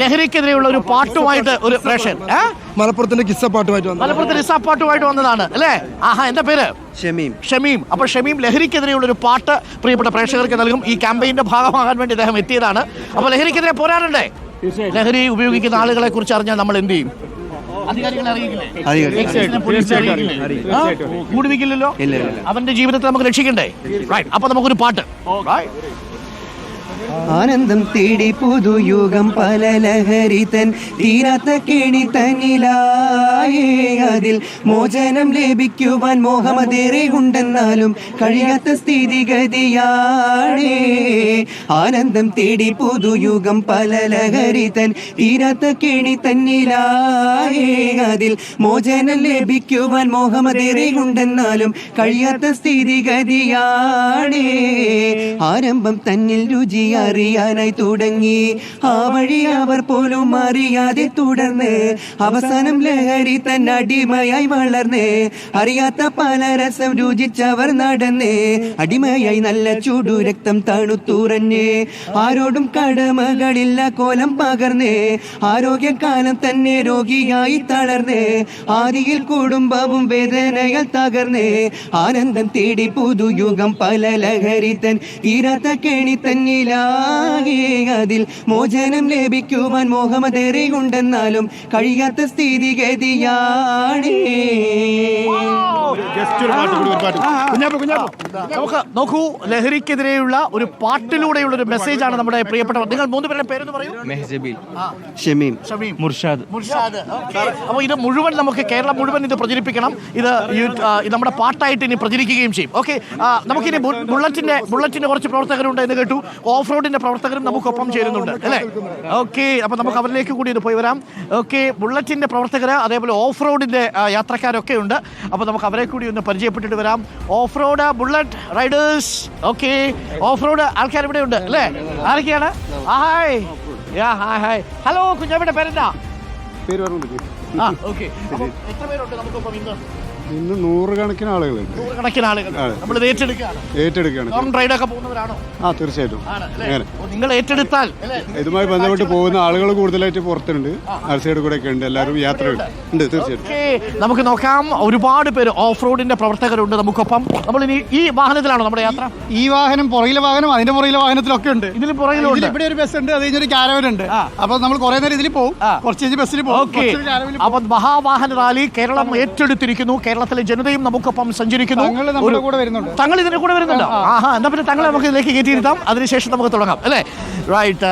ലഹരിക്കെതിരെയുള്ള ഒരു പാട്ടുമായിട്ട് ഒരു പ്രേഷൻ മലപ്പുറത്തിന്റെ കിസ്സ പാട്ടുമായിട്ട് മലപ്പുറത്തിന്റെ കിസ പാട്ടുമായിട്ട് വന്നതാണ് അല്ലേ? ആഹാ എന്താ പേര്? ഷമീം. ഷമീം. അപ്പൊ ഷമീം ലഹരിക്കെതിരെയുള്ള ഒരു പാട്ട് പ്രിയപ്പെട്ട പ്രേക്ഷകർക്ക് നൽകും. ഈ ക്യാമ്പയിന്റെ ഭാഗമാകാൻ വേണ്ടി അദ്ദേഹം എത്തിയതാണ്. അപ്പൊ ലഹരിക്കെതിരെ പോരാടണ്ടേ? ലഹരി ഉപയോഗിക്കുന്ന ആളുകളെ കുറിച്ച് അറിഞ്ഞാൽ നമ്മൾ എന്ത് ചെയ്യും? അധികാരികളെ അറിയിക്കില്ലേ? അധികാരികളെ. പോലീസിനെ അറിയിക്കില്ലേ? ആ? കൂടി ഇല്ല, ഇല്ല, ഇല്ല. അവന്റെ ജീവിതത്തെ നമുക്ക് രക്ഷിക്കണ്ടേ? റൈറ്റ് അപ്പൊ നമുക്കൊരു പാട്ട്? ആനന്ദം തേടി പുതുയുഗം പല ലഹരി തൻ തീരാത്ത കെണി തന്നിലായേ. അതിൽ മോചനം ലഭിക്കുവാൻ മോഹമതേറെ ഉണ്ടെന്നാലും കഴിയാത്ത സ്ഥിതിഗതിയാണേ. ആനന്ദം തേടി പുതുയുഗം പല ലഹരി തൻ തീരാത്ത കേണി തന്നിലായേ അതിൽ മോചനം ലഭിക്കുവാൻ മോഹമതേറെ ഉണ്ടെന്നാലും കഴിയാത്ത സ്ഥിതിഗതിയാണേ. ആരംഭം തന്നിൽ രുചി അറിയാനായി തുടങ്ങി. ആ വഴി അവർ പോലും അറിയാതെ തുടർന്ന് അവസാനം ലഹരി തൻ അടിമയായി വളർന്നേ. അറിയാത്ത പല രസം രുചിച്ചവർ നടന്നേ. അടിമയായി നല്ല ചൂടു രക്തം തണുത്തുറഞ്ഞേ ആരോടും കടമകളില്ല കോലം പകർന്നേ. ആരോഗ്യകാലം തന്നെ രോഗിയായി തളർന്നേ. ആദിയിൽ കുടുംബവും വേദനയൽ തകർന്നേ. ആനന്ദം തേടി പുതുയുഗം പല ലഹരി തൻ തീരാത്ത കെണി തന്നിലാകെ അതിൽ മോചനം ലഭിക്കുവാൻ മോഹമതേറെ ഉണ്ടെന്നാലും കഴിയാത്ത സ്ഥിതിഗതിയാണേ നമുക്ക് നോക്കൂ ലഹരിക്കെതിരെയുള്ള ഒരു പാട്ടിലൂടെയുള്ള ഒരു മെസ്സേജ് ആണ് നമ്മുടെ പ്രിയപ്പെട്ടവർ. നിങ്ങൾ മൂന്ന് പേരുടെ പേരെന്ന് പറയൂ. മെഹജബീൽ ഷമീം. ഷമീം. മുർഷാദ്. മുർഷാദ്. അപ്പോൾ ഇത് മുഴുവൻ നമുക്ക് കേരളം മുഴുവൻ ഇത് പ്രചരിപ്പിക്കണം. ഇത് നമ്മുടെ പാട്ടായിട്ട് ഇനി പ്രചരിക്കുകയും ചെയ്യും. ഓക്കെ. നമുക്കിനി ബുള്ളറ്റിന്റെ ബുള്ളറ്റിന്റെ കുറച്ച് പ്രവർത്തകരുണ്ട് എന്ന് കേട്ടു. ഓഫ് റോഡിന്റെ പ്രവർത്തകരും നമുക്കൊപ്പം ചേരുന്നുണ്ട് അല്ലേ? ഓക്കെ. അപ്പോൾ നമുക്ക് അവരിലേക്ക് കൂടി ഇത് പോയി വരാം. ഓക്കെ. ബുള്ളറ്റിന്റെ പ്രവർത്തകർ അതേപോലെ ഓഫ് റോഡിന്റെ യാത്രക്കാരൊക്കെ ഉണ്ട്. അപ്പോൾ നമുക്ക് അവരെ കൂടി ഒന്ന് പരിചയപ്പെട്ടിട്ട് വരാം. Off road bullet riders okay off road ആൾക്കാർ ഇവിടെ ഉണ്ട് അല്ലേ? ആരൊക്കെയാണ്? Hi ya hi hi hello കുഞ്ഞാവിടെ പേരെന്താ? പേര് ആ ഓക്കെ എത്ര പേരുണ്ട് നമുക്കിപ്പം ഇന്ന്? ഇന്ന് നൂറുകണക്കിന് ആളുകളുണ്ട് നൂറുകണക്കിന് ആളുകൾ. നമ്മൾ ഇത് ഏറ്റെടുക്കുകയാണ്. ഏറ്റെടുക്കുകയാണ്. ലോങ് റൈഡൊക്കെ പോകുന്നവരാണോ? ആ തീർച്ചയായിട്ടും. ആണ് അല്ലേ? അങ്ങനെ. ഓ, നിങ്ങൾ ഏറ്റെടുത്താൽ അല്ലേ? ഇതുമായി ബന്ധപ്പെട്ട് പോകുന്ന ആളുകൾ കൂടുതലായിട്ട് പുറത്തുണ്ട്. ആ. കൂടെ ഒക്കെ ഉണ്ട്. എല്ലാവരും യാത്രയുണ്ട് ഉണ്ട്. തീർച്ചയായിട്ടും. ഓക്കേ, നമുക്ക് നോക്കാം. ഒരുപാട് പേര് ഓഫ് റോഡിന്റെ പ്രവർത്തകരുണ്ട് നമുക്കൊപ്പം. നമ്മൾ ഇനി ഈ വാഹനത്തിലാണോ നമ്മുടെ യാത്ര? ഈ വാഹനം പുറകിലെ വാഹനം അതിന്റെ പുറകിലെ വാഹനത്തിലൊക്കെ ഉണ്ട്. ഇതിൽ പുറകിലുണ്ട് ഇവിടെ ഒരു ബസ് ഉണ്ട് അത് കഴിഞ്ഞൊരു കാരവൻ ഉണ്ട്. ആ. അപ്പൊ നമ്മൾ കുറെ നേരം ഇതിൽ പോകും ആ. കുറച്ച് കഴിഞ്ഞ് ബസ്സിൽ പോകും ഓക്കെ. കുറച്ച് പോകും അപ്പൊ മഹാവാഹന റാലി കേരളം ഏറ്റെടുത്തിരിക്കുന്നു. കേരളത്തിലെ ജനതയും നമുക്കൊപ്പം സഞ്ചരിക്കുന്നു. തങ്ങൾ ഇതിന്റെ കൂടെ വരുന്നുണ്ടോ? ആഹാ എന്നാ പിന്നെ തങ്ങളെ നമുക്ക് ഇതിലേക്ക് കയറ്റിയിരുത്താം. അതിനുശേഷം നമുക്ക് തുടങ്ങാം. അല്ലേ? റൈറ്റ്